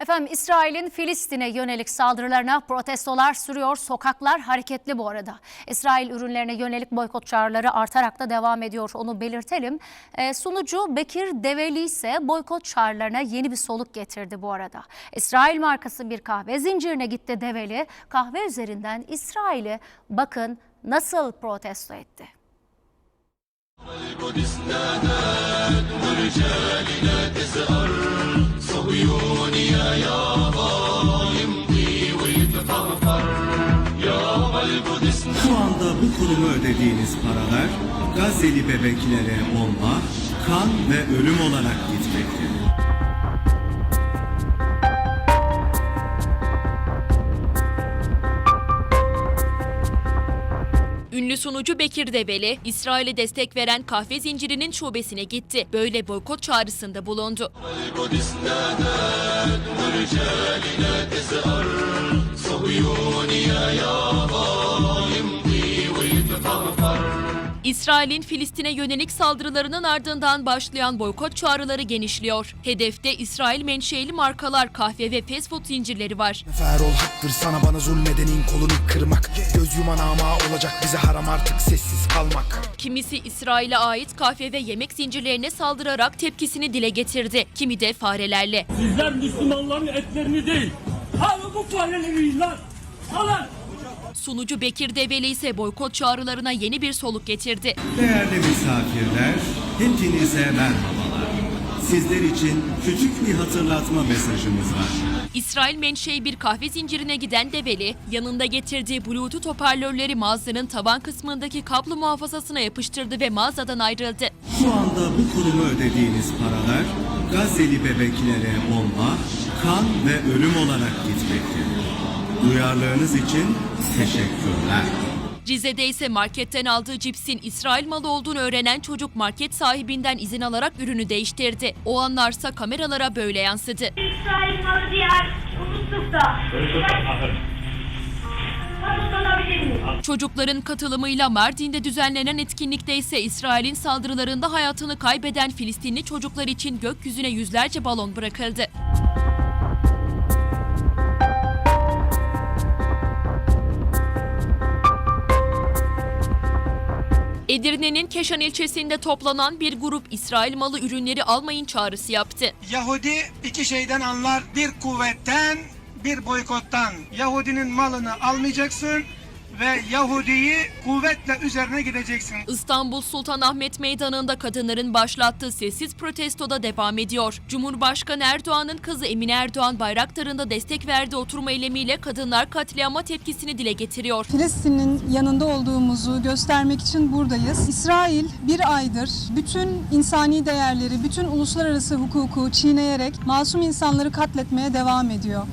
Efendim İsrail'in Filistin'e yönelik saldırılarına protestolar sürüyor. Sokaklar hareketli bu arada. İsrail ürünlerine yönelik boykot çağrıları artarak da devam ediyor. Onu belirtelim. Ee, sunucu Bekir Develi ise boykot çağrılarına yeni bir soluk getirdi bu arada. İsrail markası bir kahve zincirine gitti Develi. Kahve üzerinden İsrail'i bakın nasıl protesto etti. Şu anda bu kuruma ödediğiniz paralar Gazze'li bebeklere bomba, kan ve ölüm olarak gitmektedir. Ünlü sunucu Bekir Develi, İsrail'e destek veren kahve zincirinin şubesine gitti. Böyle boykot çağrısında bulundu. İsrail'in Filistin'e yönelik saldırılarının ardından başlayan boykot çağrıları genişliyor. Hedefte İsrail menşeili markalar, kahve ve fast food zincirleri var. Ol haktır sana bana zulmedenin kolunu kırmak Göz yuman ama olacak bize haram artık sessiz kalmak Kimisi İsrail'e ait kahve ve yemek zincirlerine saldırarak tepkisini dile getirdi. Kimi de farelerle. Sizler Müslümanların etlerini değil, abi bu fareleri yiyin lan. Alın. Sunucu Bekir Develi ise boykot çağrılarına yeni bir soluk getirdi. Değerli misafirler, hepinize merhabalar. Sizler için küçük bir hatırlatma mesajımız var. İsrail menşei bir kahve zincirine giden Develi, yanında getirdiği Bluetooth hoparlörleri mağazanın tavan kısmındaki kablo muhafazasına yapıştırdı ve mağazadan ayrıldı. Şu anda bu kuruma ödediğiniz paralar Gazze'li bebeklere bomba, kan ve ölüm olarak gitmektedir. Duyarlılığınız için teşekkürler. Rize'de ise marketten aldığı cipsin İsrail malı olduğunu öğrenen çocuk market sahibinden izin alarak ürünü değiştirdi. O anlarsa kameralara böyle yansıdı. İsrail malı diğer unuttuk da. Çocukların katılımıyla Mardin'de düzenlenen etkinlikte ise İsrail'in saldırılarında hayatını kaybeden Filistinli çocuklar için gökyüzüne yüzlerce balon bırakıldı. Edirne'nin Keşan ilçesinde toplanan bir grup İsrail malı ürünleri almayın çağrısı yaptı. Yahudi iki şeyden anlar. Bir kuvvetten, bir boykottan. Yahudinin malını almayacaksın ve Yahudiyi kuvvetle üzerine gideceksin. İstanbul Sultanahmet Meydanı'nda kadınların başlattığı sessiz protestoda devam ediyor. Cumhurbaşkanı Erdoğan'ın kızı Emine Erdoğan Bayraktar'ın destek verdiği oturma eylemiyle kadınlar katliama tepkisini dile getiriyor. Filistin'in yanında olduğumuzu göstermek için buradayız. İsrail bir aydır bütün insani değerleri, bütün uluslararası hukuku çiğneyerek masum insanları katletmeye devam ediyor.